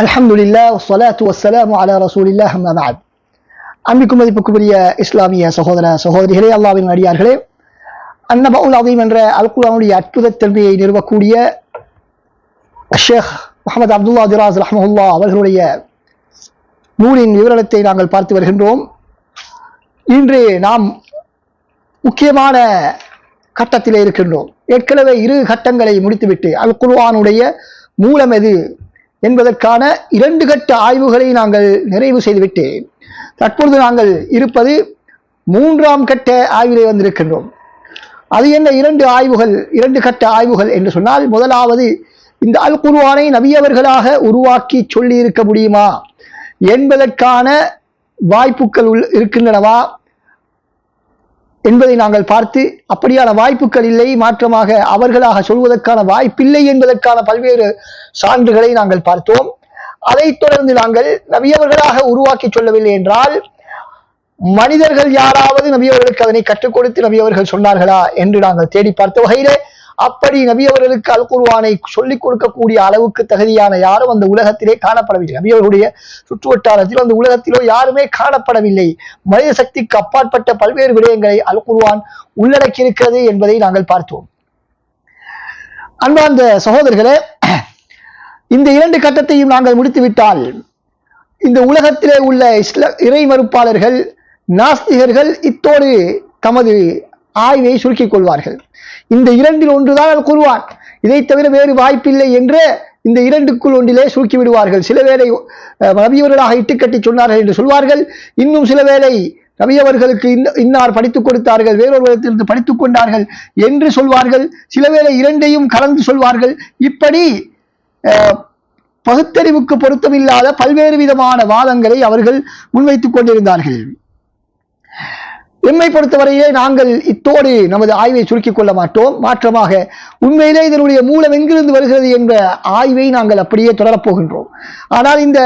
அல்ஹம்துலில்லா வஸ்ஸலாத்து வசலாம் அலா ரசூலில்லாஹ் அம்மா பஅத் அன்பிக்கும் மதிப்புக்குரிய இஸ்லாமிய சகோதர சகோதரிகளே அல்லாவின் அடியார்களே அன்னபவுல் அதீம் என்ற அல் குர்ஆனுடைய அற்புத தன்மையை நிறுவக்கூடிய ஷேக் முகமது அப்துல்லா திராஸ் ரஹ்மஹுல்லா அவர்களுடைய நூலின் விவரணத்தை நாங்கள் பார்த்து வருகின்றோம். இன்று நாம் முக்கியமான கட்டத்திலே இருக்கின்றோம். ஏற்கனவே இரு கட்டங்களை முடித்துவிட்டு அல் குர்ஆனுடைய மூலம் எது என்பதற்கான இரண்டு கட்ட ஆய்வுகளை நாங்கள் நிறைவு செய்துவிட்டு தற்பொழுது நாங்கள் இருப்பது மூன்றாம் கட்ட ஆய்விலே வந்திருக்கின்றோம். அது என்ன இரண்டு ஆய்வுகள் இரண்டு கட்ட ஆய்வுகள் என்று சொன்னால் முதலாவது இந்த அல் குருவானை நபியவர்களாக உருவாக்கி சொல்லி இருக்க முடியுமா? என்பதற்கான வாய்ப்புகள் உள் இருக்கின்றனவா? என்பதை நாங்கள் பார்த்து அப்படியான வாய்ப்புகள் இல்லை மாற்றமாக அவர்களாக சொல்வதற்கான வாய்ப்பில்லை என்பதற்கான பல்வேறு சான்றுகளை நாங்கள் பார்த்தோம். அதைத் தொடர்ந்து நாங்கள் நபியவர்களாக உருவாக்கி சொல்லவில்லை என்றால் மனிதர்கள் யாராவது நபியவர்களுக்கு அதனை கற்றுக் கொடுத்து நபியவர்கள் சொன்னார்களா என்று நாங்கள் தேடி பார்த்த வகையிலே அப்படி நபியவர்களுக்கு அல் குர்ஆனை சொல்லிக் கொடுக்கக்கூடிய அளவுக்கு தகுதியான யாரும் அந்த உலகத்திலே காணப்படவில்லை. நபியவர்களுடைய சுற்றுவட்டாரத்தில் அந்த உலகத்திலோ யாருமே காணப்படவில்லை. மனித சக்திக்கு அப்பாற்பட்ட பல்வேறு விடயங்களை அல் உள்ளடக்கியிருக்கிறது என்பதை நாங்கள் பார்த்தோம். அன்பார்ந்த சகோதரர்களே இந்த இரண்டு கட்டத்தையும் நாங்கள் முடித்துவிட்டால் இந்த உலகத்திலே உள்ள இஸ்ல இறை மறுப்பாளர்கள் நாஸ்திகர்கள் இத்தோடு தமது ஆய்வை சுருக்கிக் கொள்வார்கள். இந்த இரண்டில் ஒன்றுதான் அல் குர்ஆன். இதை தவிர வேறு வாய்ப்பில்லை என்று இந்த இரண்டுக்குள் ஒன்றிலே சுருக்கி விடுவார்கள். சில வேளை ரவியவர்களாக இட்டுக்கட்டி சொன்னார்கள் என்று சொல்வார்கள். இன்னும் சில வேளை ரவியவர்களுக்கு இன்னார் படித்துக் கொடுத்தார்கள் வேறொருவரிடத்திலிருந்து படித்துக் கொண்டார்கள் என்று சொல்வார்கள். சில வேளை இரண்டையும் கலந்து சொல்வார்கள். இப்படி பகுத்தறிவுக்கு பொருத்தமில்லாத பல்வேறு விதமான வாதங்களை அவர்கள் முன்வைத்துக் கொண்டிருந்தார்கள். எம்மை பொறுத்தவரையிலே நாங்கள் இத்தோடு நமது ஆய்வை சுருக்கிக் கொள்ள மாட்டோம். மாற்றமாக உண்மையிலே இதனுடைய மூலம் எங்கிருந்து வருகிறது என்ற ஆய்வை நாங்கள் அப்படியே தொடரப் போகின்றோம் ஆனால் இந்த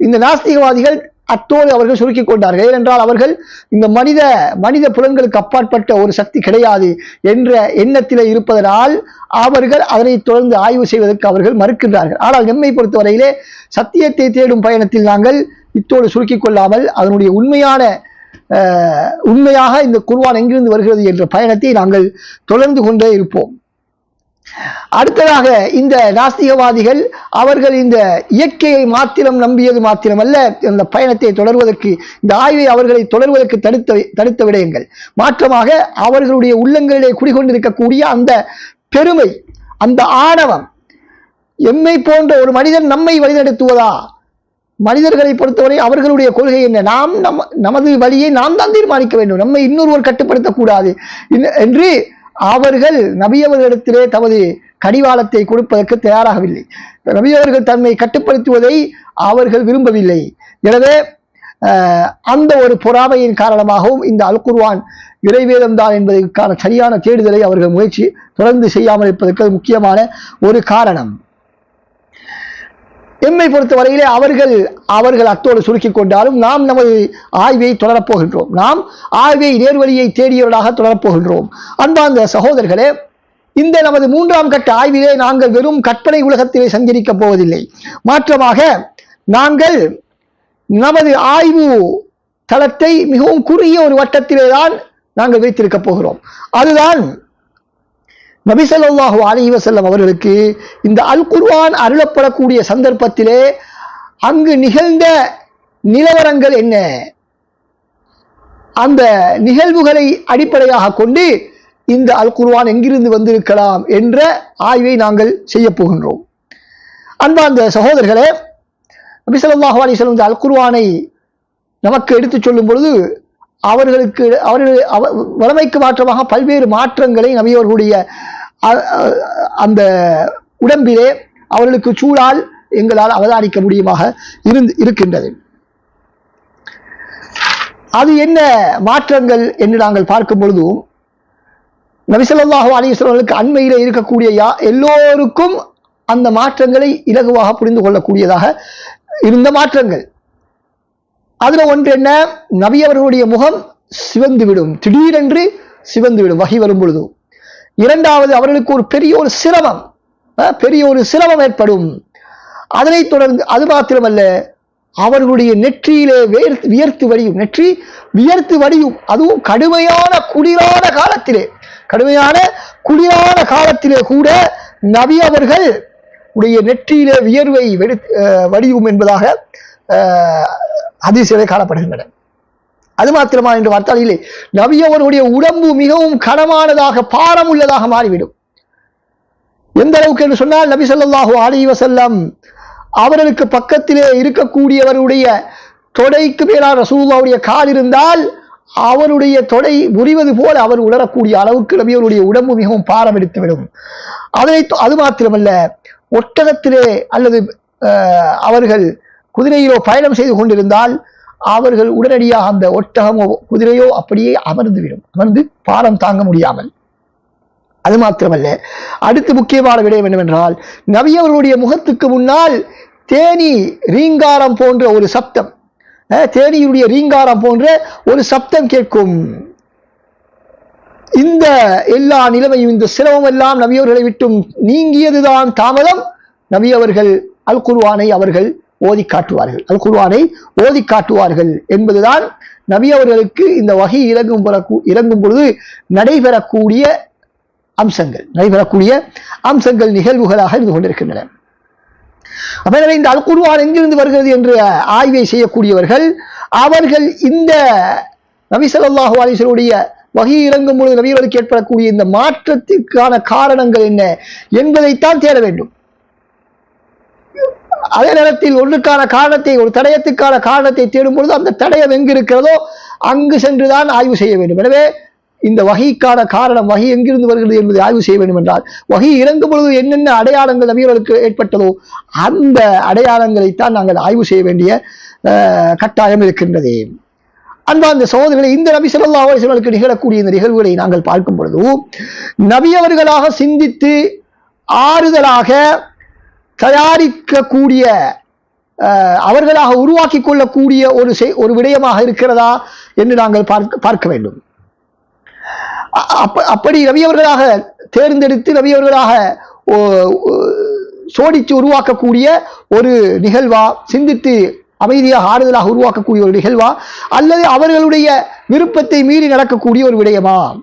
இந்த நாஸ்திகவாதிகள் அத்தோடு அவர்கள் சுருக்கிக் கொண்டார்கள். ஏனென்றால் அவர்கள் இந்த மனித மனித புலன்களுக்கு அப்பாற்பட்ட ஒரு சக்தி கிடையாது என்ற எண்ணத்திலே இருப்பதனால் அவர்கள் அதனை தொடர்ந்து ஆய்வு செய்வதற்கு அவர்கள் மறுக்கின்றார்கள். ஆனால் எம்மை பொறுத்தவரையிலே சத்தியத்தை தேடும் பயணத்தில் நாங்கள் இத்தோடு சுருக்கிக் கொள்ளாமல் அதனுடைய உண்மையான உண்மையாக இந்த குர்வான் எங்கிருந்து வருகிறது என்ற பயணத்தை நாங்கள் தொடர்ந்து கொண்டே இருப்போம். அடுத்ததாக இந்த நாஸ்திகவாதிகள் அவர்கள் இந்த இயற்கையை மாத்திரம் நம்பியது மாத்திரமல்ல இந்த பயணத்தை தொடர்வதற்கு இந்த ஆய்வை அவர்களை தொடர்வதற்கு தடுத்த தடுத்த விடயங்கள். மாற்றமாக அவர்களுடைய உள்ளங்களிலே குடிகொண்டிருக்கக்கூடிய அந்த பெருமை அந்த ஆணவம் எம்மை போன்ற ஒரு மனிதன் நம்மை வழிநடத்துவதா? மனிதர்களை பொறுத்தவரை அவர்களுடைய கொள்கை என்ன? நாம் நம் நமது வழியை நாம் தான் தீர்மானிக்க வேண்டும். நம்மை இன்னொருவர் கட்டுப்படுத்தக்கூடாது. என்று அவர்கள் நபியவர்களிடத்திலே தமது கடிவாளத்தை கொடுப்பதற்கு தயாராகவில்லை. நபியவர்கள் தன்னை கட்டுப்படுத்துவதை அவர்கள் விரும்பவில்லை. எனவே அந்த ஒரு பொறாமையின் காரணமாகவும் இந்த அல் குர்ஆன் இறைவேதம் தான் என்பதற்கான சரியான தேடுதலை அவர்கள் முயற்சி தொடர்ந்து செய்யாமல் இருப்பதற்கு முக்கியமான ஒரு காரணம். எம்மை பொறுத்த வரையிலே அவர்கள் அவர்கள் அத்தோடு சுருக்கிக் கொண்டாலும் நாம் நமது ஆய்வை தொடரப் போகின்றோம் நாம் ஆய்வை நேர்வழியை தேடியவர்களாக தொடரப்போகின்றோம். அன்பார்ந்த சகோதரர்களே இந்த நமது மூன்றாம் கட்ட ஆய்விலே நாங்கள் வெறும் கற்பனை உலகத்திலே சஞ்சரிக்கப் போவதில்லை. மாற்றமாக நாங்கள் நமது ஆய்வு தளத்தை மிகவும் குறுகிய ஒரு வட்டத்திலே தான் நாங்கள் வைத்திருக்கப் போகிறோம். அதுதான் நபிசல்லாஹு ஸல்லல்லாஹு அலைஹி அவர்களுக்கு இந்த அல் குர்வான் அருளப்படக்கூடிய சந்தர்ப்பத்திலே அங்கு நிகழ்ந்த நிலவரங்கள் என்ன? அந்த நிகழ்வுகளை அடிப்படையாக கொண்டு இந்த அல் குர்வான் எங்கிருந்து வந்திருக்கலாம் என்ற ஆய்வை நாங்கள் செய்ய போகின்றோம். அன்பார்ந்த சகோதரர்களே நபிசல்லாஹு ஸல்லல்லாஹு அலைஹி இந்த அல் குர்வானை நமக்கு எடுத்துச் சொல்லும் பொழுது அவர்களுக்கு அவர்கள் அவ- வளமைக்கு மாற்றமாக பல்வேறு மாற்றங்களை நபியவர்களுடைய அந்த உடம்பிலே அவர்களுக்கு சூழால் எங்களால் அவதானிக்க முடியுமாக இருந்து இருக்கின்றது. அது என்ன மாற்றங்கள் என்று நாங்கள் பார்க்கும் பொழுதும் நபிசல்லாஹு அலிஸ்வர்களுக்கு அண்மையில் இருக்கக்கூடிய யா எல்லோருக்கும் அந்த மாற்றங்களை இலகுவாக புரிந்து கொள்ளக்கூடியதாக இருந்த மாற்றங்கள். அதுல ஒன்று என்ன? நபி அவர்களுடைய முகம் சிவந்து விடும் திடீரென்று சிவந்து விடும் வகை வரும் பொழுது இரண்டாவது அவர்களுக்கு ஒரு பெரிய ஒரு சிரமம். பெரிய ஒரு சிரமம் ஏற்படும். அதனைத் தொடர்ந்து அது மாத்திரமல்ல அவர்களுடைய நெற்றியிலே வேர்த்து வியர்த்து வடியும் நெற்றி வியர்த்து வடியும். அதுவும் கடுமையான குளிரான காலத்திலே. கடுமையான குளிரான காலத்திலே கூட நபி அவர்கள் உடைய நெற்றியிலே வியர்வை வெடி வடியும் என்பதாக அதிசயமே காணப்படுகின்றன. அது மாத்திரமா என்று பார்த்தால் இல்லை உடம்பு மிகவும் கனமானதாக பாரம் உள்ளதாக மாறிவிடும். எந்த அளவுக்கு என்று சொன்னால் நபி சொல்லாஹு அலைஹி வஸல்லம் அவர்களுக்கு பக்கத்திலே இருக்கக்கூடியவருடைய தொடைக்கு மேலான ரசூல்லாவுடைய கால் இருந்தால் அவருடைய தொடை முறிவது போல அவர் உணரக்கூடிய அளவுக்கு நபியவருடைய உடம்பு மிகவும் பாரம் எடுத்துவிடும் அதனை அது மாத்திரமல்ல ஒட்டகத்திலே அல்லது அவர்கள் குதிரையிலோ பயணம் செய்து கொண்டிருந்தால் அவர்கள் உடனடியாக அந்த ஒட்டகமோ குதிரையோ அப்படியே அமர்ந்துவிடும். அமர்ந்து பாரம் தாங்க முடியாமல். அது மாத்திரமல்ல. அடுத்து முக்கியமான விடயம் என்னவென்றால் நபி அவர்களுடைய முகத்துக்கு முன்னால் தேனி ரீங்காரம் போன்ற ஒரு சப்தம் தேனியுடைய ரீங்காரம் போன்ற ஒரு சப்தம் கேட்கும். இந்த எல்லா நிலைமையும் இந்த சிரமம் எல்லாம் நபியவர்களை விட்டும் நீங்கியதுதான் தாமதம். நபி அவர்கள் அல் குர்வானை அவர்கள் ஓதி காட்டுவார்கள். அல் குர்வானை ஓதி காட்டுவார்கள் என்பதுதான் நபி அவர்களுக்கு இந்த வகை இறங்கும் இறங்கும் பொழுது நடைபெறக்கூடிய அம்சங்கள் நடைபெறக்கூடிய அம்சங்கள் நிகழ்வுகளாக இருந்து கொண்டிருக்கின்றன. எனவே இந்த அல் குர்வான் எங்கிருந்து வருகிறது என்று ஆய்வை செய்யக்கூடியவர்கள் அவர்கள் இந்த நபி ஸல்லல்லாஹு அலைஹி வஸல்லுடைய இறங்கும் பொழுது நபிகளுக்கு ஏற்படக்கூடிய இந்த மாற்றத்திற்கான காரணங்கள் என்ன என்பதைத்தான் தேட வேண்டும். அதே நேரத்தில் ஒன்றுக்கான காரணத்தை ஒரு தடயத்துக்கான காரணத்தை தேடும் பொழுது அந்த தடயம் எங்கிருக்கிறதோ அங்கு சென்றுதான் ஆய்வு செய்ய வேண்டும். எனவே இந்த வகைக்கான காரணம் வகை எங்கிருந்து வருகிறது என்பதை ஆய்வு செய்ய வேண்டும் என்றால் வகை இறங்கும் பொழுது என்னென்ன அடையாளங்கள் நபிகளுக்கு ஏற்பட்டதோ அந்த அடையாளங்களைத்தான் நாங்கள் ஆய்வு செய்ய வேண்டிய கட்டாயம் இருக்கின்றது. அன்பார்ந்த சகோதரர்களை இந்த நபி ஸல்லல்லாஹு நிகழக்கூடிய இந்த நிகழ்வுகளை நாங்கள் பார்க்கும் பொழுது நபியவர்களாக சிந்தித்து ஆறுதலாக தயாரிக்கக்கூடிய அவர்களாக உருவாக்கி கொள்ளக்கூடிய ஒரு செய்- ஒரு விடயமாக இருக்கிறதா என்று நாங்கள் பார்க்க பார்க்க வேண்டும். அப்ப- அப்படி ரவியவர்களாக தேர்ந்தெடுத்து ரவியவர்களாக ஓ- சோடித்து உருவாக்கக்கூடிய ஒரு நிகழ்வா சிந்தித்து அமைதியாக ஆறுதலாக உருவாக்கக்கூடிய ஒரு நிகழ்வா அல்லது அவர்களுடைய விருப்பத்தை மீறி நடக்கக்கூடிய ஒரு விடயமா?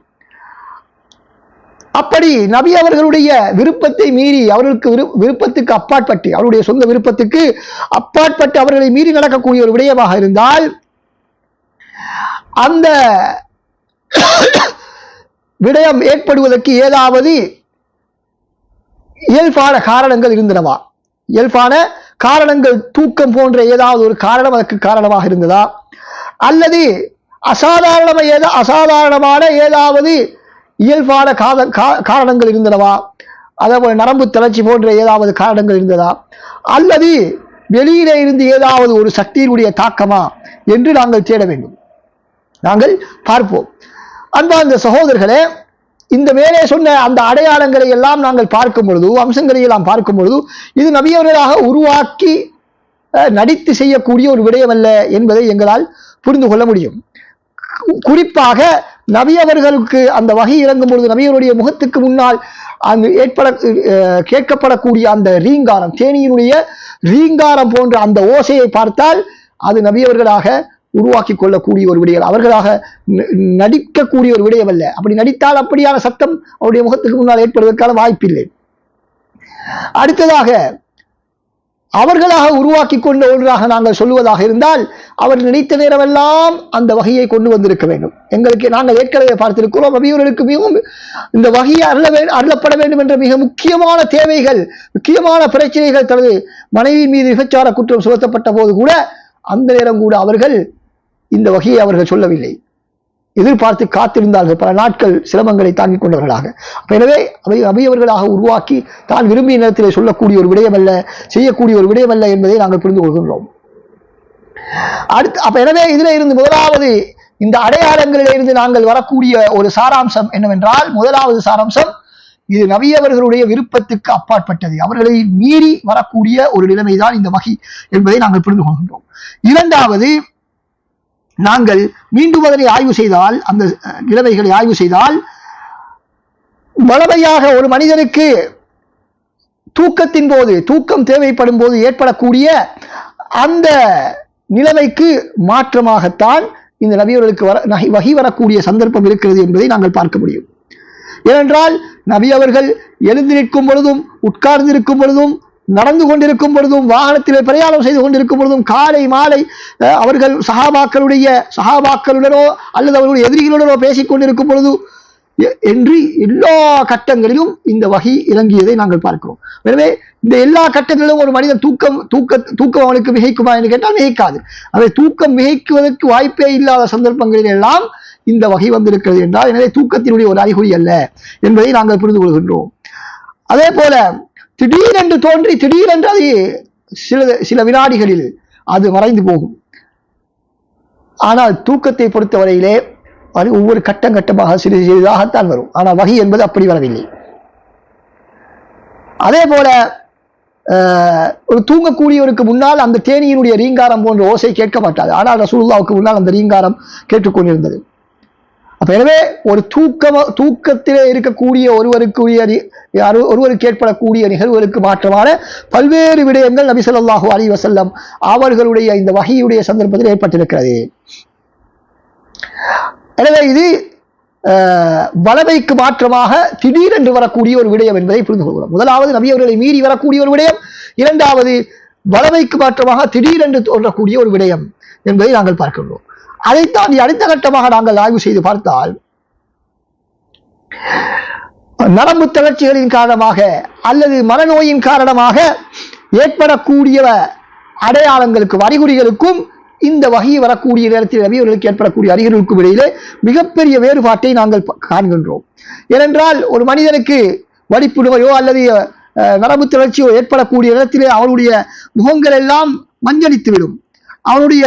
அப்படி நபி அவர்களுடைய விருப்பத்தை மீறி அவர்களுக்கு விரு- விருப்பத்துக்கு அப்பாற்பட்டு அவருடைய சொந்த விருப்பத்துக்கு அப்பாற்பட்டு அவர்களை மீறி நடக்கக்கூடிய ஒரு விடயமாக இருந்தால் அந்த விடயம் ஏற்படுவதற்கு ஏதாவது இயல்பான காரணங்கள் இருந்தனவா? இயல்பான காரணங்கள் தூக்கம் போன்ற ஏதாவது ஒரு காரணம் அதற்கு காரணமாக இருந்ததா? அல்லது அசாதாரணமாக ஏதா அசாதாரணமான ஏதாவது இயல்பான காத- கா- காரணங்கள் இருந்தனவா? அதாவது நரம்பு தளர்ச்சி போன்ற ஏதாவது காரணங்கள் இருந்ததா? அல்லது வெளியிலே இருந்து ஏதாவது ஒரு சக்தியினுடைய தாக்கமா? என்று நாங்கள் தேட வேண்டும். நாங்கள் பார்ப்போம். அன்பார்ந்த சகோதரர்களே இந்த மேலே சொன்ன அந்த அடையாளங்களை எல்லாம் நாங்கள் பார்க்கும் பொழுது அம்சங்களை எல்லாம் பார்க்கும் பொழுது இது நபியவர்களாக உருவாக்கி நடித்து செய்யக்கூடிய ஒரு விடயம் அல்ல என்பதை எங்களால் புரிந்து கொள்ள முடியும். குறிப்பாக நபி அவர்களுக்கு அந்த வகை இறங்கும் பொழுது நபியவருடைய முகத்துக்கு முன்னால் அந்த ஏற்பட கேட்கப்படக்கூடிய அந்த ரீங்காரம் தேனியினுடைய ரீங்காரம் போன்ற அந்த ஓசையை பார்த்தால் அது நபியவர்களாக உருவாக்கி கொள்ளக்கூடிய ஒரு விடயம். அவர்களாக ந- நடிக்கக்கூடிய ஒரு விடயம் அல்ல. அப்படி நடித்தால் அப்படியான சத்தம் அவருடைய முகத்துக்கு முன்னால் ஏற்படுவதற்கான வாய்ப்பில்லை. அடுத்ததாக அவர்களாக உருவாக்கி கொண்ட ஒன்றாக நாங்கள் சொல்லுவதாக இருந்தால் அவர் நினைத்த நேரமெல்லாம் அந்த வகையை கொண்டு வந்திருக்க வேண்டும். எங்களுக்கு நாங்கள் ஏற்கனவே பார்த்திருக்கிறோம் நபியவர்களுக்கு மிகவும் இந்த வகையை அருள வே அருளப்பட வேண்டும் என்ற மிக முக்கியமான தேவைகள் முக்கியமான பிரச்சனைகள் தனது மனைவி மீது விபச்சார குற்றம் சுமத்தப்பட்ட போது கூட அந்த நேரம் கூட அவர்கள் இந்த வகையை அவர்கள் சொல்லவில்லை. எதிர்பார்த்து காத்திருந்தார்கள். பல நாட்கள் சிரமங்களை தாங்கிக் கொண்டவர்களாக. அப்ப எனவே அவை அவையவர்களாக உருவாக்கி தான் விரும்பிய நேரத்திலே சொல்லக்கூடிய ஒரு விடயமல்ல செய்யக்கூடிய ஒரு விடயமல்ல என்பதை நாங்கள் புரிந்து கொள்கின்றோம். அடுத்து அப்ப எனவே இதுல இருந்து முதலாவது இந்த அடையாளங்களிலிருந்து நாங்கள் வரக்கூடிய ஒரு சாராம்சம் என்னவென்றால் முதலாவது சாராம்சம் இது நவியவர்களுடைய விருப்பத்துக்கு அப்பாற்பட்டது. அவர்களை மீறி வரக்கூடிய ஒரு நிலைமைதான் இந்த வகை என்பதை நாங்கள் புரிந்து கொள்கின்றோம். இரண்டாவது நாங்கள் மீண்டும் அதனை ஆய்வு செய்தால் அந்த நிலைமைகளை ஆய்வு செய்தால் வளமையாக ஒரு மனிதனுக்கு தூக்கத்தின் போது தூக்கம் தேவைப்படும் போது ஏற்படக்கூடிய அந்த நிலைமைக்கு மாற்றமாகத்தான் இந்த நபியவர்களுக்கு வர வகி வரக்கூடிய சந்தர்ப்பம் இருக்கிறது என்பதை நாங்கள் பார்க்க முடியும். ஏனென்றால் நபி அவர்கள் எழுந்து நிற்கும் பொழுதும் உட்கார்ந்திருக்கும் பொழுதும் நடந்து கொண்டிருக்கும் பொழுதும் வாகனத்திலே பிரயாணம் செய்து கொண்டிருக்கும் பொழுதும் காலை மாலை அவர்கள் சகாபாக்களுடைய சகாபாக்களுடனோ அல்லது அவர்களுடைய எதிரிகளுடனோ பேசிக் கொண்டிருக்கும் பொழுது என்று எல்லா கட்டங்களிலும் இந்த வகை இறங்கியதை நாங்கள் பார்க்கிறோம். எனவே இந்த எல்லா கட்டங்களிலும் ஒரு மனிதன் தூக்கம் தூக்க தூக்கம் அவனுக்கு மிகைக்குமா என்று கேட்டால் மிகைக்காது. அதை தூக்கம் மிகைக்குவதற்கு வாய்ப்பே இல்லாத சந்தர்ப்பங்களில் எல்லாம் இந்த வகை வந்திருக்கிறது என்றால் எனவே தூக்கத்தினுடைய ஒரு அறிகுறி அல்ல என்பதை நாங்கள் புரிந்து கொள்கின்றோம். அதே போல திடீரென்று தோன்றி திடீரென்று அது சில சில வினாடிகளில் அது மறைந்து போகும். ஆனால் தூக்கத்தை பொறுத்தவரையிலே அது ஒவ்வொரு கட்டம் கட்டமாக சிறிது சிறிதாகத்தான் வரும். ஆனால் வகை என்பது அப்படி வரவில்லை. அதே போல ஒரு தூங்கக்கூடியவருக்கு முன்னால் அந்த தேனியினுடைய ரீங்காரம் போன்ற ஓசை கேட்க மாட்டாது ஆனால் ரசூல்லாவுக்கு முன்னால் அந்த ரீங்காரம் கேட்டுக்கொண்டிருந்தது. அப்ப எனவே ஒரு தூக்கமாக தூக்கத்திலே இருக்கக்கூடிய ஒருவருக்குரிய யாரு- ஒருவருக்கு ஏற்படக்கூடிய நிகழ்வுகளுக்கு மாற்றமான பல்வேறு விடயங்கள் நபி ஸல்லல்லாஹு அலைஹி வஸல்லம் அவர்களுடைய இந்த வகையுடைய சந்தர்ப்பத்தில் ஏற்பட்டிருக்கிறது. எனவே இது அஹ், வலமைக்கு மாற்றமாக திடீரென்று வரக்கூடிய ஒரு விடயம் என்பதை புரிந்து கொள்கிறோம். முதலாவது நபி அவர்களை மீறி வரக்கூடிய ஒரு விடயம் இரண்டாவது வலமைக்கு மாற்றமாக திடீரென்று தோன்றக்கூடிய ஒரு விடயம் என்பதை நாங்கள் பார்க்கின்றோம். அதைத்தான் தாண்டி அடுத்த கட்டமாக நாங்கள் ஆய்வு செய்து பார்த்தால் நரம்பு தளர்ச்சிகளின் காரணமாக அல்லது மனநோயின் காரணமாக ஏற்படக்கூடிய அடையாளங்களுக்கும் அறிகுறிகளுக்கும் இந்த வகை வரக்கூடிய நேரத்தில் நபியவர்களுக்கு ஏற்படக்கூடிய அறிகுறிகளுக்கும் இடையிலே மிகப்பெரிய வேறுபாட்டை நாங்கள் காண்கின்றோம். ஏனென்றால் ஒரு மனிதனுக்கு வடிப்பு நோயோ அல்லது அஹ், நரம்பு தளர்ச்சியோ ஏற்படக்கூடிய நேரத்திலே அவனுடைய முகங்கள் எல்லாம் மஞ்சளித்துவிடும். அவனுடைய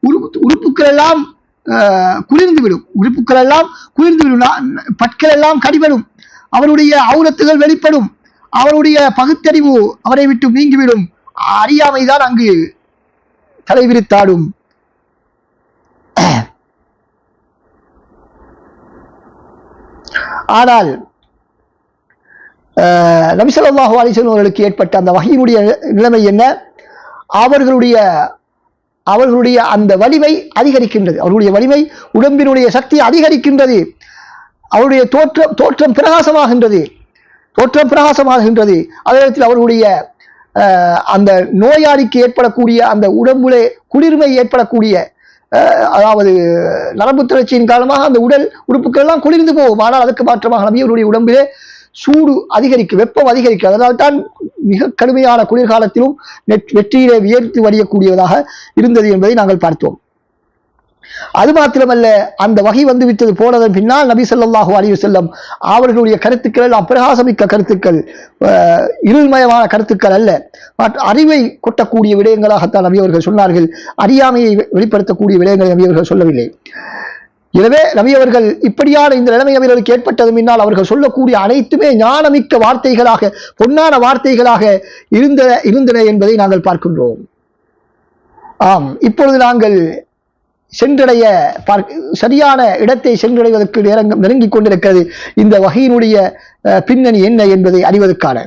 உறுப்பு உறுப்புக்கள் எல்லாம் அஹ், குளிர்ந்துவிடும். உறுப்புகள் எல்லாம் குளிர்ந்துவிடும். விடும் பற்கள் எல்லாம் கடிபடும். அவருடைய அவுரத்துகள் வெளிப்படும். அவருடைய பகுத்தறிவு அவரை விட்டு நீங்கிவிடும். அறியாமைதான் அங்கு தலைவிரித்தாடும். ஆனால் நபிசல்லாஹு அலிசன் அவர்களுக்கு ஏற்பட்ட அந்த வகையினுடைய நிலைமை என்ன? அவர்களுடைய அவர்களுடைய அந்த வலிமை அதிகரிக்கின்றது. அவர்களுடைய வலிமை உடம்பினுடைய சக்தி அதிகரிக்கின்றது. அவருடைய தோற்றம் தோற்றம் பிரகாசமாகின்றது. தோற்றம் பிரகாசமாகின்றது. அதே நேரத்தில் அவர்களுடைய அந்த நோயாளிக்கு ஏற்படக்கூடிய அந்த உடம்புலே குளிர்மை ஏற்படக்கூடிய அதாவது நரம்பு திரட்சியின் காரணமாக அந்த உடல் உறுப்புகள் எல்லாம் குளிர்ந்து போகும். ஆனால் அதுக்கு மாற்றமாக நபியவருடைய உடம்பிலே சூடு அதிகரிக்கும் வெப்பம் அதிகரிக்கும் அதனால் தான் மிக கடுமையான குளிர்காலத்திலும் வெற்றியிலே வியர்த்து வடியக்கூடியதாக இருந்தது என்பதை நாங்கள் பார்த்தோம். அது மாத்திரமல்ல அந்த வகை வந்து விட்டது போனதன் பின்னால் நபி சொல்லாஹூ அலி செல்லம் அவர்களுடைய கருத்துக்கள் அப்பிரகாசமிக்க கருத்துக்கள் அஹ், இருள்மயமான கருத்துக்கள் அல்ல. அறிவை கொட்டக்கூடிய விடயங்களாகத்தான் நபி அவர்கள் சொன்னார்கள். அறியாமையை வெளிப்படுத்தக்கூடிய விடயங்களை நபி அவர்கள் சொல்லவில்லை. எனவே நபி அவர்கள் இப்படியான இந்த நிலைமை அவர்களுக்கு ஏற்பட்டது முன்னால் அவர்கள் சொல்லக்கூடிய அனைத்துமே ஞானமிக்க வார்த்தைகளாக பொன்னான வார்த்தைகளாக இருந்த இருந்தன என்பதை நாங்கள் பார்க்கின்றோம். ஆம் இப்பொழுது நாங்கள் சென்றடைய பார்க்க சரியான இடத்தை சென்றடைவதற்கு நேரங்க நெருங்கிக் கொண்டிருக்கிறது. இந்த வகையினுடைய பின்னணி என்ன என்பதை அறிவதற்கான.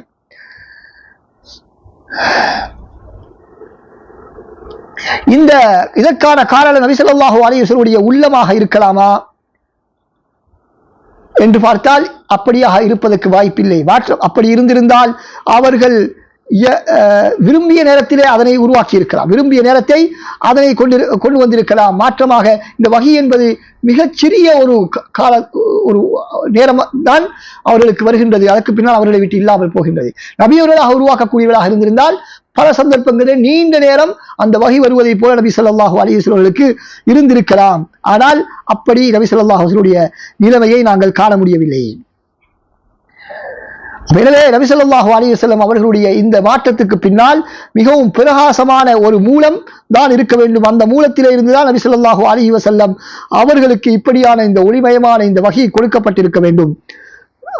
இந்த இதற்கான காரணம் நபிசல்லாஹு அலையுடைய உள்ளமாக இருக்கலாமா என்று பார்த்தால் அப்படியாக இருப்பதற்கு வாய்ப்பில்லை. மாற்றம் அப்படி இருந்திருந்தால் அவர்கள் விரும்பிய நேரத்திலே அதனை உருவாக்கி இருக்கலாம் விரும்பிய நேரத்தை அதனை கொண்டு கொண்டு வந்திருக்கலாம். மாற்றமாக இந்த வகை என்பது மிகச்சிறிய ஒரு க- கால ஒரு நேரம் தான் அவர்களுக்கு வருகின்றது. அதற்கு பின்னால் அவர்களை விட்டு இல்லாமல் போகின்றது. நபியவர்களாக உருவாக்கக்கூடியவர்களாக இருந்திருந்தால் பல சந்தர்ப்பங்களில் நீண்ட நேரம் அந்த வகை வருவதைப் போல நபி சொல்லாஹூ அலிஸ்வர்களுக்கு இருந்திருக்கலாம். ஆனால் அப்படி நபி ஸல்லல்லாஹு நிலைமையை நாங்கள் காண முடியவில்லை. எனவே நபி அலிவசல்லம் அவர்களுடைய இந்த மாற்றத்துக்கு பின்னால் மிகவும் பிரகாசமான ஒரு மூலம் தான் இருக்க வேண்டும். அந்த மூலத்திலே இருந்துதான் நபிசல்லாஹு அலி வசல்லம் அவர்களுக்கு இப்படியான இந்த ஒளிமயமான இந்த வகை கொடுக்கப்பட்டிருக்க வேண்டும்.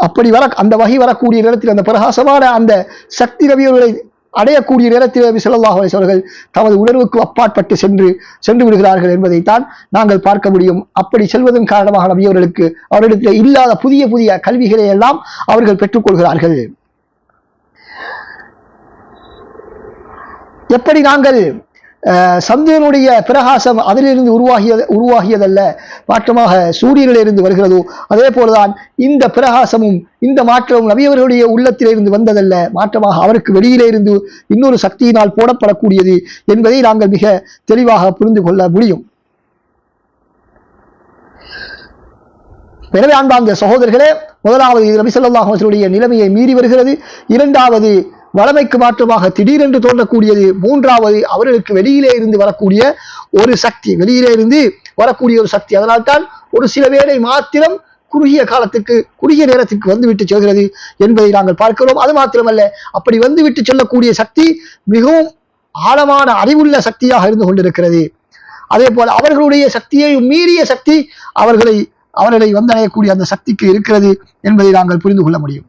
அப்படி வர அந்த வகை வரக்கூடிய நேரத்தில் அந்த பிரகாசமான அந்த சக்தி ரவியர்களை அடையக்கூடிய நேரத்தில் நபி சொல்லாஹ் அவர்கள் தமது உணர்வுக்கு அப்பாற்பட்டு சென்று சென்று விடுகிறார்கள் என்பதைத்தான் நாங்கள் பார்க்க முடியும். அப்படி செல்வதன் காரணமாக நபி அவரிடத்தில் இல்லாத புதிய புதிய கல்விகளை எல்லாம் அவர்கள் பெற்றுக்கொள்கிறார்கள் எப்படி நாங்கள் சந்திரனுடைய பிரகாசம் அதிலிருந்து உருவாகியது உருவாகியதல்ல. மாற்றமாக சூரியனிலிருந்து வருகிறதோ அதே போலதான் இந்த பிரகாசமும் இந்த மாற்றமும் நபியவர்களுடைய உள்ளத்திலிருந்து வந்ததல்ல. மாற்றமாக அவருக்கு வெளியிலே இருந்து இன்னொரு சக்தியினால் போடப்படக்கூடியது என்பதை நாங்கள் மிக தெளிவாக புரிந்து கொள்ள முடியும். எனவே அன்பார்ந்த சகோதரர்களே முதலாவது இது நபி அவர்களுடைய நிலைமையை மீறி வருகிறது. இரண்டாவது வளமைக்கு மாற்றமாக திடீரென்று தோன்றக்கூடியது மூன்றாவது அவர்களுக்கு வெளியிலே இருந்து வரக்கூடிய ஒரு சக்தி. வெளியிலே இருந்து வரக்கூடிய ஒரு சக்தி. அதனால்தான் ஒரு சில வேளை மாத்திரம் குறுகிய காலத்துக்கு குறுகிய நேரத்துக்கு வந்துவிட்டு செல்கிறது என்பதை நாங்கள் பார்க்கிறோம். அது மாத்திரமல்ல அப்படி வந்துவிட்டு செல்லக்கூடிய சக்தி மிகவும் ஆழமான அறிவுள்ள சக்தியாக இருந்து கொண்டிருக்கிறது. அதே போல அவர்களுடைய சக்தியை மீறிய சக்தி அவர்களை அவர்களை வந்தடையக்கூடிய அந்த சக்திக்கு இருக்கிறது என்பதை நாங்கள் புரிந்து கொள்ள முடியும்.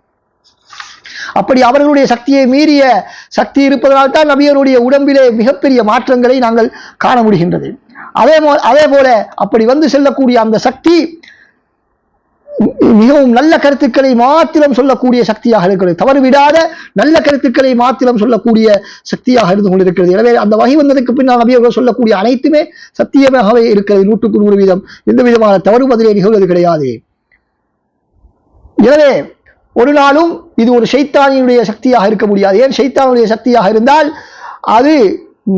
அப்படி அவர்களுடைய சக்தியை மீறிய சக்தி இருப்பதனால் தான் நபியருடைய உடம்பிலே மிகப்பெரிய மாற்றங்களை நாங்கள் காண முடிகின்றது அதே போ அதே போல அப்படி வந்து செல்லக்கூடிய அந்த சக்தி மிகவும் நல்ல கருத்துக்களை மாத்திரம் சொல்லக்கூடிய சக்தியாக இருக்கிறது. தவறு விடாத நல்ல கருத்துக்களை மாத்திரம் சொல்லக்கூடிய சக்தியாக இருந்து கொண்டிருக்கிறது. எனவே அந்த வகை வந்ததுக்கு பின்னால் நபியர்கள் சொல்லக்கூடிய அனைத்துமே சத்தியமாகவே இருக்கிறது. நூற்றுக்கு நூறு வீதம். எந்த விதமான தவறு பதிலே நிகழ்வது கிடையாது. எனவே ஒரு நாளும் இது ஒரு சைத்தானியுடைய சக்தியாக இருக்க முடியாது. ஏன் சைத்தானுடைய சக்தியாக இருந்தால் அது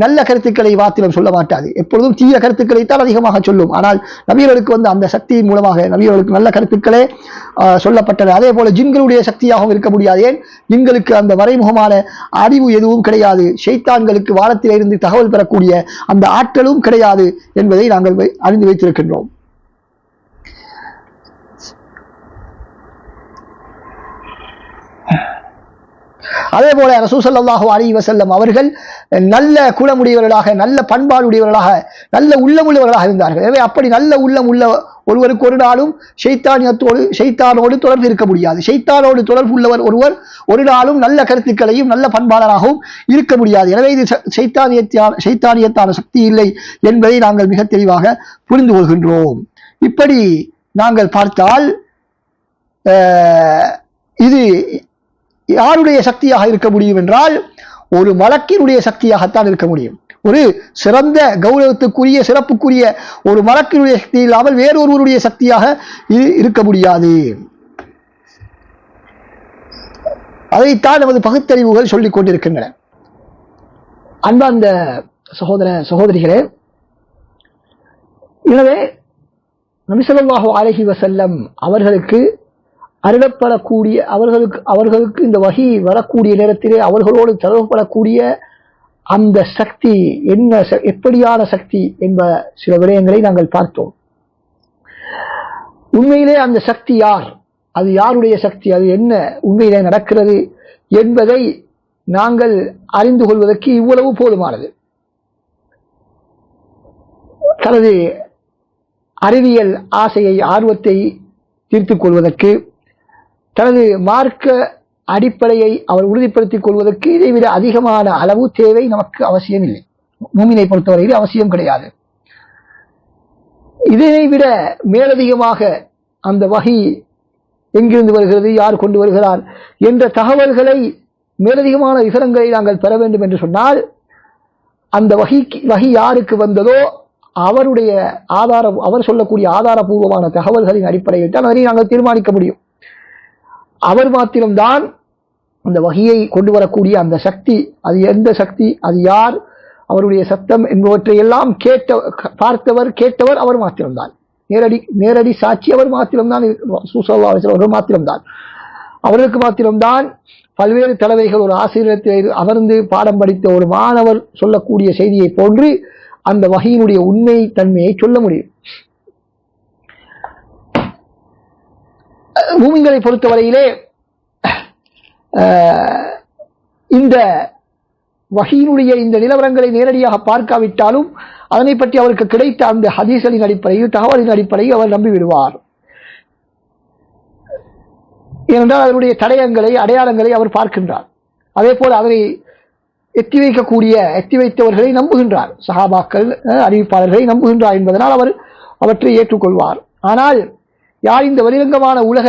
நல்ல கருத்துக்களை வாத்திரம் சொல்ல மாட்டாது. எப்பொழுதும் தீய கருத்துக்களைத்தான் அதிகமாக சொல்லும். ஆனால் நபியர்களுக்கு வந்து அந்த சக்தியின் மூலமாக நபியர்களுக்கு நல்ல கருத்துக்களே சொல்லப்பட்டன. சொல்லப்பட்டது அதே போல ஜின்களுடைய சக்தியாகவும் இருக்க முடியாது. ஏன்? ஜின்களுக்கு அந்த மறைமுகமான அறிவு எதுவும் கிடையாது. ஷைத்தான்களுக்கு வானத்திலிருந்து தகவல் பெறக்கூடிய அந்த ஆற்றலும் கிடையாது என்பதை நாங்கள் அறிந்து வைத்திருக்கின்றோம். அதே போல ரசூசல்லாஹு அலி வசல்லம் அவர்கள் நல்ல குணமுடையவர்களாக நல்ல பண்பாடுடையவர்களாக நல்ல உள்ளமுள்ளவர்களாக இருந்தார்கள். எனவே அப்படி நல்ல உள்ளம் உள்ள ஒருவருக்கு ஒரு நாளும் ஷைத்தானியத்தோடு ஷைத்தானோடு தொடர்பு இருக்க முடியாது. ஷைத்தானோடு தொடர்பு உள்ளவர் ஒருவர் ஒரு நாளும் நல்ல கருத்துக்களையும் நல்ல பண்பாளராகவும் இருக்க முடியாது. எனவே இது ச- சைத்தானியத்தான சக்தி இல்லை என்பதை நாங்கள் மிக தெளிவாக புரிந்து கொள்கின்றோம். இப்படி நாங்கள் பார்த்தால் இது யாருடைய சக்தியாக இருக்க முடியும் என்றால் ஒரு மலக்கினுடைய சக்தியாகத்தான் இருக்க முடியும். ஒரு சிறந்த கௌரவத்துக்குரிய சிறப்புக்குரிய ஒரு மலக்கினுடைய சக்தி இல்லாமல் வேறொருவருடைய சக்தியாக இருக்க முடியாது. அதைத்தான் நமது பகுத்தறிவுகள் சொல்லிக் கொண்டிருக்கின்றன. அன்பார்ந்த சகோதர சகோதரிகளே எனவே நபிசல்லாஹு அலைஹி வசல்லம் அவர்களுக்கு அருளப்படக்கூடிய அவர்களுக்கு அவர்களுக்கு இந்த வகி வரக்கூடிய நேரத்திலே அவர்களோடு தொடர்புபடக்கூடிய அந்த சக்தி என்ன ச- எப்படியான சக்தி என்ப சில விடயங்களை நாங்கள் பார்த்தோம். உண்மையிலே அந்த சக்தி யார்? அது யாருடைய சக்தி? அது என்ன உண்மையிலே நடக்கிறது என்பதை நாங்கள் அறிந்து கொள்வதற்கு இவ்வளவு போதுமானது. தனது அறிவியல் ஆசையை ஆர்வத்தை தீர்த்துக் கொள்வதற்கு தனது மார்க்க அடிப்படையை அவர் உறுதிப்படுத்திக் கொள்வதற்கு இதைவிட அதிகமான அளவு தேவை நமக்கு அவசியம் இல்லை மூமினை பொறுத்தவரையில் அவசியம் கிடையாது. இதனை விட மேலதிகமாக அந்த வகை எங்கிருந்து வருகிறது யார் கொண்டு வருகிறார் என்ற தகவல்களை மேலதிகமான விவரங்களை நாங்கள் பெற வேண்டும் என்று சொன்னால் அந்த வகை வகை யாருக்கு வந்ததோ அவருடைய ஆதார அவர் சொல்லக்கூடிய ஆதாரபூர்வமான தகவல்களின் அடிப்படையில் தான் அதனை நாங்கள் தீர்மானிக்க முடியும். அவர் மாத்திரம்தான் அந்த வகையை கொண்டு வரக்கூடிய அந்த சக்தி. அது எந்த சக்தி? அது யார்? அவருடைய சத்தம் என்பவற்றையெல்லாம் கேட்ட பார்த்தவர் கேட்டவர் அவர் மாத்திரம்தான். நேரடி நேரடி சாட்சி அவர் மாத்திரம்தான். சூசல்லா அவர் மாத்திரம்தான். அவர்களுக்கு மாத்திரம்தான் பல்வேறு தலைவைகள் ஒரு ஆசிரியத்தில் அமர்ந்து பாடம் படித்த ஒரு மாணவர் சொல்லக்கூடிய செய்தியை போன்று அந்த வகையினுடைய உண்மை தன்மையை சொல்ல முடியும். மூமிங்களை பொறுத்தவரையிலே இந்த வகையினுடைய இந்த நிலவரங்களை நேரடியாக பார்க்காவிட்டாலும் அதனை பற்றி அவருக்கு கிடைத்த அந்த ஹதீசலின் அடிப்படையில் தகவலின் அடிப்படையில் அவர் நம்பிவிடுவார். ஏனென்றால் அதனுடைய தடயங்களை அடையாளங்களை அவர் பார்க்கின்றார். அதே போல் அதனை எத்தி வைக்கக்கூடிய எத்தி வைத்தவர்களை நம்புகின்றார். சஹாபாக்கள் அஹ், அறிவிப்பாளர்களை நம்புகின்றார் என்பதனால் அவர் அவற்றை ஏற்றுக்கொள்வார். ஆனால் யார் இந்த வெளிரங்கமான உலக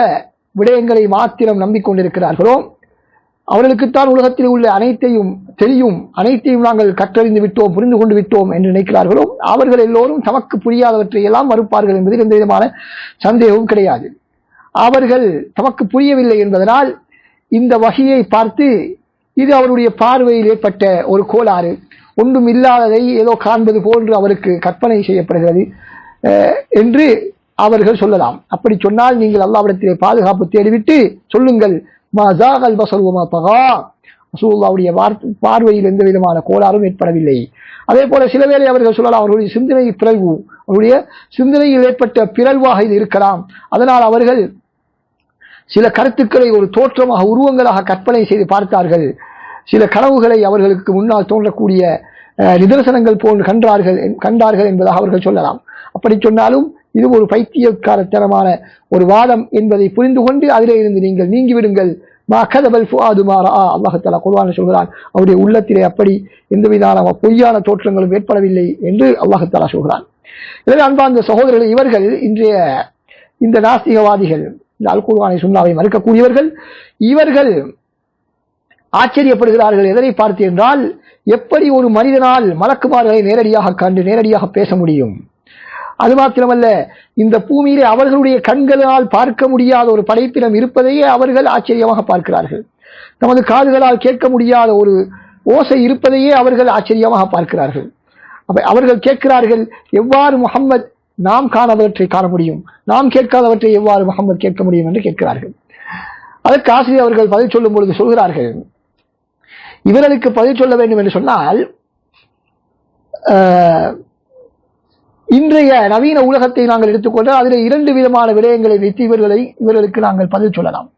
விடயங்களை மாத்திரம் நம்பிக்கொண்டிருக்கிறார்களோ அவர்களுக்குத்தான் உலகத்தில் உள்ள அனைத்தையும் தெரியும் அனைத்தையும் நாங்கள் கற்றறிந்து விட்டோம் புரிந்து கொண்டு விட்டோம் என்று நினைக்கிறார்களோ அவர்கள் எல்லோரும் தமக்கு புரியாதவற்றை எல்லாம் மறுப்பார்கள் என்பதில் எந்த விதமான சந்தேகமும் கிடையாது. அவர்கள் தமக்கு புரியவில்லை என்பதனால் இந்த வகையை பார்த்து இது அவருடைய பார்வையில் ஏற்பட்ட ஒரு கோளாறு. ஒன்றும் இல்லாததை ஏதோ காண்பது போன்று அவருக்கு கற்பனை செய்யப்படுகிறது என்று அவர்கள் சொல்லலாம். அப்படி சொன்னால் நீங்கள் அல்லாவிடத்திலே பாதுகாப்பு தேடிவிட்டு சொல்லுங்கள். மா ஜாகல் பகா ரசூலுல்லாவுடைய வார்த்தை பார்வையில் எந்த விதமான கோளாறும் ஏற்படவில்லை. அதே போல சில வேளை அவர்கள் சொல்லலாம் அவர்களுடைய சிந்தனை பிறழ்வு அவருடைய சிந்தனையில் ஏற்பட்ட பிறழ்வாக இது இருக்கலாம். அதனால் அவர்கள் சில கருத்துக்களை ஒரு தோற்றமாக உருவங்களாக கற்பனை செய்து பார்த்தார்கள். சில கனவுகளை அவர்களுக்கு முன்னால் தோன்றக்கூடிய நிதர்சனங்கள் போன்று கண்டார்கள் கண்டார்கள் என்பதாக அவர்கள் சொல்லலாம். அப்படி சொன்னாலும் இது ஒரு பைத்தியக்காரத்தனமான ஒரு வாதம் என்பதை புரிந்து கொண்டு அதிலே இருந்து நீங்கள் நீங்கிவிடுங்கள். மகதபல் ஃபுஆதுமாரா ஃபுஆது குர்வான சொல்கிறான் அவருடைய உள்ளத்திலே அப்படி எந்த விதமான பொய்யான தோற்றங்களும் ஏற்படவில்லை என்று அல்லாஹ் சொல்கிறான். எனவே அன்பார்ந்த சகோதரர்கள் இவர்கள் இன்றைய இந்த நாஸ்திகவாதிகள் இந்த அல் குர்ஆனை மறுக்கக்கூடியவர்கள் இவர்கள் ஆச்சரியப்படுகிறார்கள் எதனை பார்த்து என்றால் எப்படி ஒரு மனிதனால் மலக்குமார்களை நேரடியாக கண்டு நேரடியாக பேச முடியும்? அது மாத்திரமல்ல இந்த பூமியிலே அவர்களுடைய கண்களால் பார்க்க முடியாத ஒரு படைப்பினம் இருப்பதையே அவர்கள் ஆச்சரியமாக பார்க்கிறார்கள். நமது காதுகளால் கேட்க முடியாத ஒரு ஓசை இருப்பதையே அவர்கள் ஆச்சரியமாக பார்க்கிறார்கள். அவர்கள் கேட்கிறார்கள் எவ்வாறு முகம்மது நாம் காணாதவற்றை காண முடியும்? நாம் கேட்காதவற்றை எவ்வாறு முகம்மத் கேட்க முடியும் என்று கேட்கிறார்கள். அதற்கு ஆசிரியர் அவர்கள் பதில் சொல்லும் பொழுது சொல்கிறார்கள் இவர்களுக்கு பதில் சொல்ல வேண்டும் என்று சொன்னால் இன்றைய நவீன உலகத்தை நாங்கள் எடுத்துக்கொண்டால் அதில் இரண்டு விதமான விடயங்களை வைத்து இவர்களை இவர்களுக்கு நாங்கள் பதில் சொல்லலாம்.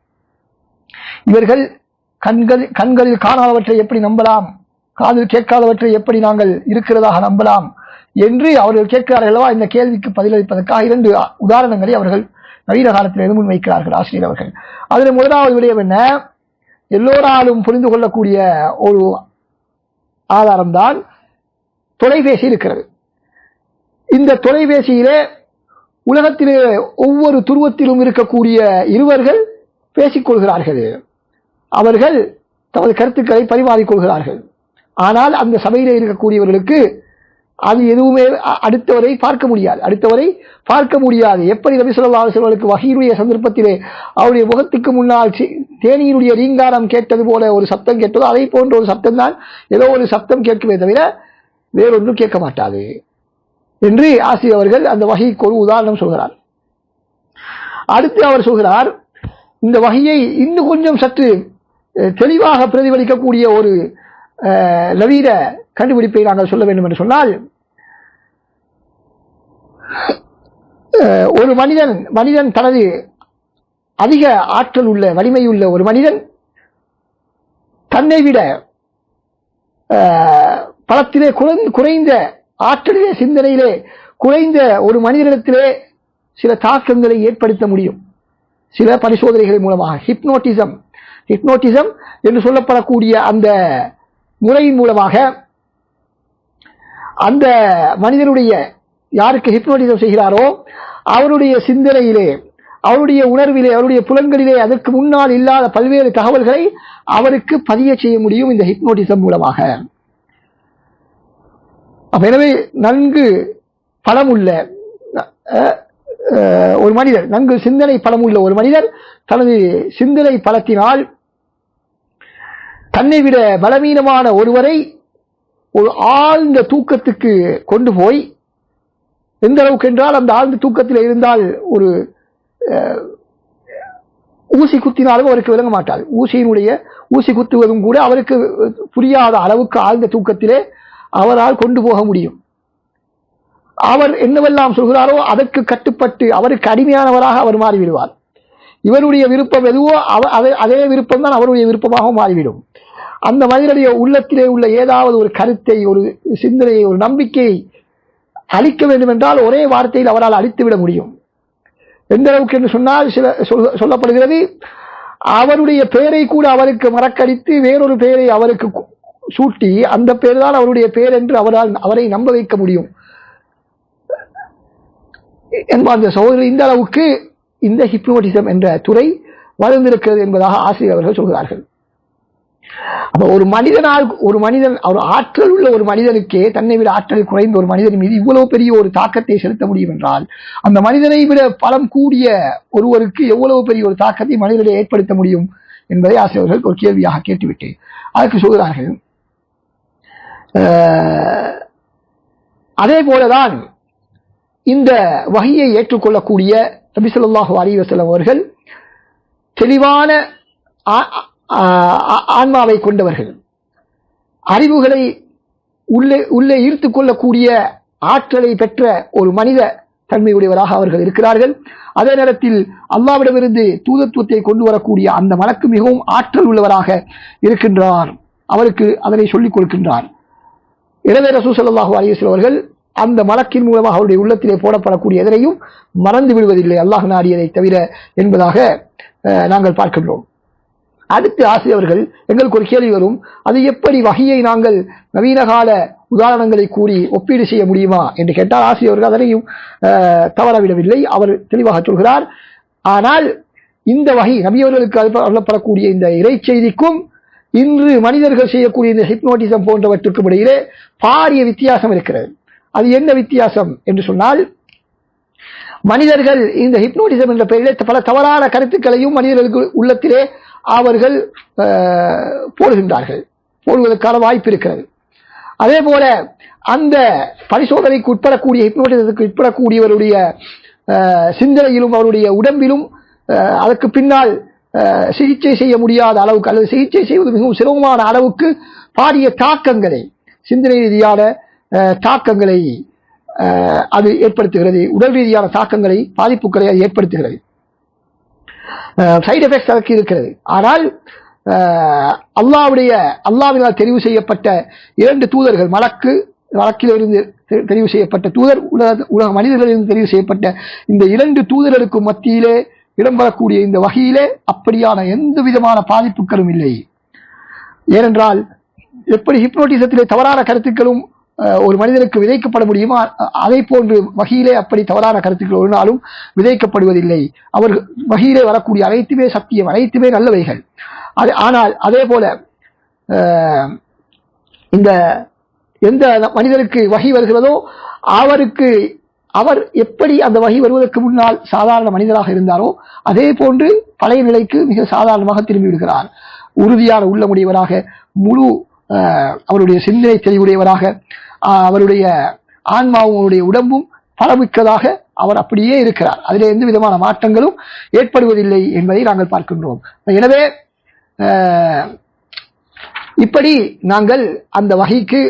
இவர்கள் கண்கள் கண்களில் காணாதவற்றை எப்படி நம்பலாம்? காதில் கேட்காதவற்றை எப்படி நாங்கள் இருக்கிறதாக நம்பலாம்? என்று அவர்கள் கேட்கிறார்கள் அல்லவா? இந்த கேள்விக்கு பதிலளிப்பதற்காக இரண்டு உதாரணங்களை அவர்கள் நவீன காலத்தில் முன் வைக்கிறார்கள் ஆசிரியர் அவர்கள். அதில் முதலாவது விடயம் என்ன? எல்லோராலும் புரிந்து கொள்ளக்கூடிய ஒரு ஆதாரம்தான் தொலைபேசி இருக்கிறது. இந்த தொலைபேசியிலே உலகத்திலே ஒவ்வொரு துருவத்திலும் இருக்கக்கூடிய இருவர்கள் பேசிக்கொள்கிறார்கள் அவர்கள் தமது கருத்துக்களை பரிமாறிக்கொள்கிறார்கள் ஆனால் அந்த சபையிலே இருக்கக்கூடியவர்களுக்கு அது எதுவுமே அடுத்தவரை பார்க்க முடியாது. அடுத்தவரை பார்க்க முடியாது. எப்படி நபி ஸல்லல்லாஹு அலைஹி வகையினுடைய சந்தர்ப்பத்திலே அவருடைய முகத்துக்கு முன்னால் தேனியினுடைய ரீங்காரம் கேட்டது போல ஒரு சப்தம் கேட்டதோ அதை போன்ற ஒரு சப்தம் தான் ஏதோ ஒரு சப்தம் கேட்குமே தவிர வேறொன்றும் கேட்க மாட்டாது. என்று ஆசிரியர் அவர்கள் அந்த வகைக்கு ஒரு உதாரணம் சொல்கிறார். அடுத்து அவர் சொல்கிறார் இந்த வகையை இன்னும் கொஞ்சம் சற்று தெளிவாக பிரதிபலிக்கக்கூடிய ஒரு அஹ், நவீன கண்டுபிடிப்பை நாங்கள் சொல்ல வேண்டும் என்று சொன்னால் ஒரு மனிதன் மனிதன் தனது அதிக ஆற்றல் உள்ள வலிமை உள்ள ஒரு மனிதன் தன்னை விட பலத்திலே குறைந்த ஆற்றலிய சிந்தனையிலே குறைந்த ஒரு மனிதனிடத்திலே சில தாக்கங்களை ஏற்படுத்த முடியும். சில பரிசோதனைகள் மூலமாக. ஹிப்னோட்டிசம் ஹிப்னோட்டிசம் என்று சொல்லப்படக்கூடிய அந்த முறையின் மூலமாக அந்த மனிதனுடைய யாருக்கு ஹிப்னோட்டிசம் செய்கிறாரோ அவருடைய சிந்தனையிலே அவருடைய உணர்விலே அவருடைய புலன்களிலே அதற்கு முன்னால் இல்லாத பல்வேறு தகவல்களை அவருக்கு பதிய செய்ய முடியும் இந்த ஹிப்னோட்டிசம் மூலமாக. எனவே நன்கு பலமுள்ள அஹ், ஒரு மனிதர் நன்கு சிந்தனை பலமுள்ள ஒரு மனிதர் தனது சிந்தனை பலத்தினால் தன்னை விட பலவீனமான ஒருவரை ஒரு ஆழ்ந்த தூக்கத்துக்கு கொண்டு போய் எந்த அளவுக்கு என்றால் அந்த ஆழ்ந்த தூக்கத்தில் இருந்தால் ஒரு ஊசி குத்தினாலும் அவருக்கு விளங்க மாட்டார். ஊசியினுடைய ஊசி குத்துவதும் கூட அவருக்கு புரியாத அளவுக்கு ஆழ்ந்த தூக்கத்திலே அவரால் கொண்டு போக முடியும். அவர் என்னவெல்லாம் சொல்கிறாரோ அதற்கு கட்டுப்பட்டு அவருக்கு அடிமையானவராக அவர் மாறிவிடுவார். இவருடைய விருப்பம் எதுவோ அவ- அதே- அதே விருப்பம் தான் அவருடைய விருப்பமாக மாறிவிடும். அந்த மனிதனுடைய உள்ளத்திலே உள்ள ஏதாவது ஒரு கருத்தை ஒரு சிந்தனையை ஒரு நம்பிக்கையை அழிக்க வேண்டும் என்றால் ஒரே வார்த்தையில் அவரால் அழித்து விட முடியும். எந்த அளவுக்கு என்று சொன்னால் சில சொல்ல- சொல்லப்படுகிறது அவருடைய பெயரை கூட அவருக்கு மறக்கடித்து வேறொரு பெயரை அவருக்கு சூட்டி அந்த பேர் தான் அவருடைய பேர் என்று அவரால் அவரை நம்ப வைக்க முடியும். என்பார்ந்த சகோதரர் இந்த அளவுக்கு இந்த ஹிப்னோட்டிசம் என்ற துறை வளர்ந்திருக்கிறது என்பதாக ஆசிரியர் அவர்கள் சொல்கிறார்கள். அப்ப ஒரு மனிதனால் ஒரு மனிதன் ஒரு ஆற்றல் உள்ள ஒரு மனிதனுக்கே தன்னை விட ஆற்றல் குறைந்த ஒரு மனிதன் மீது இவ்வளவு பெரிய ஒரு தாக்கத்தை செலுத்த முடியும் என்றால் அந்த மனிதனை விட பலம் கூடிய ஒருவருக்கு எவ்வளவு பெரிய ஒரு தாக்கத்தை மனிதனை ஏற்படுத்த முடியும் என்பதை ஆசிரியர்கள் ஒரு கேள்வியாக கேட்டுவிட்டு அதற்கு சொல்கிறார்கள் அதே போலதான் இந்த வகையை ஏற்றுக்கொள்ளக்கூடிய நபி ஸல்லல்லாஹு அலைஹி அவர்கள் தெளிவான ஆன்மாவை கொண்டவர்கள். அறிவுகளை உள்ளே உள்ளே ஈர்த்துக் கொள்ளக்கூடிய ஆற்றலை பெற்ற ஒரு மனித தன்மையுடையவராக அவர்கள் இருக்கிறார்கள். அதே நேரத்தில் அல்லாவிடமிருந்து தூதத்துவத்தை கொண்டு வரக்கூடிய அந்த மலக்கு மிகவும் ஆற்றல் உள்ளவராக இருக்கின்றார். அவருக்கு அதனை சொல்லிக் கொடுக்கின்றார். எனவே ரசூ ஸல்லல்லாஹு அவர்கள் அந்த மலக்கின் மூலமாக அவருடைய உள்ளத்திலே போடப்படக்கூடிய எதனையும் மறந்து விடுவதில்லை. அல்லாஹ் நாடியதை தவிர என்பதாக நாங்கள் பார்க்கின்றோம். அடுத்து ஆசிரியர்கள் எங்களுக்கு ஒரு கேள்வி வரும். அது எப்படி வகையை நாங்கள் நவீன கால உதாரணங்களை கூறி ஒப்பீடு செய்ய முடியுமா என்று கேட்டால் ஆசிரியர்கள் அதனையும் தவறவிடவில்லை. அவர் தெளிவாக சொல்கிறார். ஆனால் இந்த வகை நபியவர்களுக்கு அருளப்படக்கூடிய இந்த இறை செய்திக்கும் இன்று மனிதர்கள் செய்யக்கூடிய இந்த ஹிப்னோட்டிசம் போன்றவற்றுக்கும் இடையிலே பாரிய வித்தியாசம் இருக்கிறது. அது என்ன வித்தியாசம் என்று சொன்னால் மனிதர்கள் இந்த ஹிப்னோட்டிசம் என்ற பெயரில் பல தவறான கருத்துக்களையும் மனிதர்களுக்கு உள்ளத்திலே அவர்கள் போடுகின்றார்கள். போடுவதற்கான வாய்ப்பு இருக்கிறது. அதே போல அந்த பரிசோதனைக்கு உட்படக்கூடிய ஹிப்னோட்டிசத்துக்கு உட்படக்கூடியவருடைய சிந்தனையிலும் அவருடைய உடம்பிலும் அதற்கு பின்னால் சிகிச்சை செய்ய முடியாத அளவுக்கு அல்லது சிகிச்சை செய்வது மிகவும் சிரமமான அளவுக்கு பாரிய தாக்கங்களை சிந்தனை ரீதியான தாக்கங்களை அது ஏற்படுத்துகிறது. உடல் ரீதியான தாக்கங்களை பாதிப்புகளை அது ஏற்படுத்துகிறது. சைடு எஃபெக்ட்ஸ் அதற்கு இருக்கிறது. ஆனால் அல்லாவுடைய அல்லாஹ்வுடைய அல்லாவினால் தெரிவு செய்யப்பட்ட இரண்டு தூதர்கள் மலக்கு வழக்கிலிருந்து தெரிவு செய்யப்பட்ட தூதர் உலக உலக மனிதர்களிலிருந்து தெரிவு செய்யப்பட்ட இந்த இரண்டு தூதர்களுக்கு மத்தியிலே இடம்பெறக்கூடிய இந்த வகையிலே அப்படியான எந்த விதமான பாதிப்புகளும் இல்லை. ஏனென்றால் எப்படி ஹிப்னோட்டிசத்திலே தவறான கருத்துக்களும் ஒரு மனிதனுக்கு விதைக்கப்பட முடியுமா? அதை போன்று வகையிலே அப்படி தவறான கருத்துக்கள் ஒரு நாளும் விதைக்கப்படுவதில்லை. அவர் வகையிலே வரக்கூடிய அனைத்துமே சத்தியம் அனைத்துமே நல்லவைகள். அது ஆனால் அதே போல இந்த எந்த மனிதனுக்கு வகை வருகிறதோ அவருக்கு அவர் எப்படி அந்த வகை வருவதற்கு முன்னால் சாதாரண மனிதராக இருந்தாரோ அதே போன்று பழைய நிலைக்கு மிக சாதாரணமாக திரும்பி விடுகிறார் உறுதியான உள்ளமுடையவராக முழு அவருடைய சிந்தனை தெளிவுடையவராக அவருடைய ஆன்மாவும் அவருடைய உடம்பும் பலமிக்கதாக அவர் அப்படியே இருக்கிறார். அதில் எந்த விதமான மாற்றங்களும் ஏற்படுவதில்லை என்பதை நாங்கள் பார்க்கின்றோம். எனவே இப்படி நாங்கள் அந்த வகைக்கு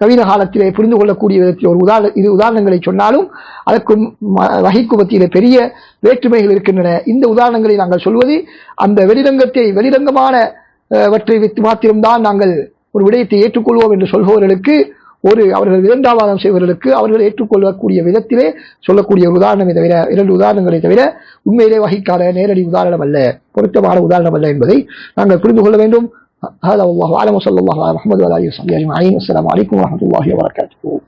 நவீன காலத்திலே புரிந்து கொள்ளக்கூடிய விதத்தில் ஒரு உதாரண இது உதாரணங்களை சொன்னாலும் அதற்கும் ம- வகைக்கு மத்தியிலே பெரிய வேற்றுமைகள் இருக்கின்றன. இந்த உதாரணங்களை நாங்கள் சொல்வது அந்த வெளிரங்கத்தை வெளிரங்கமான வற்றை வைத்து மாத்திரம்தான் நாங்கள் ஒரு விடயத்தை ஏற்றுக்கொள்வோம் என்று சொல்பவர்களுக்கு ஒரு அவர்கள் இரண்டாவாதம் செய்வர்களுக்கு அவர்கள் ஏற்றுக்கொள்ளக்கூடிய விதத்திலே சொல்லக்கூடிய ஒரு உதாரணமே தவிர இரண்டு உதாரணங்களை தவிர உண்மையிலே வகைக்கான நேரடி உதாரணம் அல்ல பொருத்தமான உதாரணம் அல்ல என்பதை நாங்கள் புரிந்து கொள்ள வேண்டும். هذا والله أعلم وصلى الله على محمد وعلى آله وصحبه أجمعين. والسلام عليكم ورحمة الله وبركاته.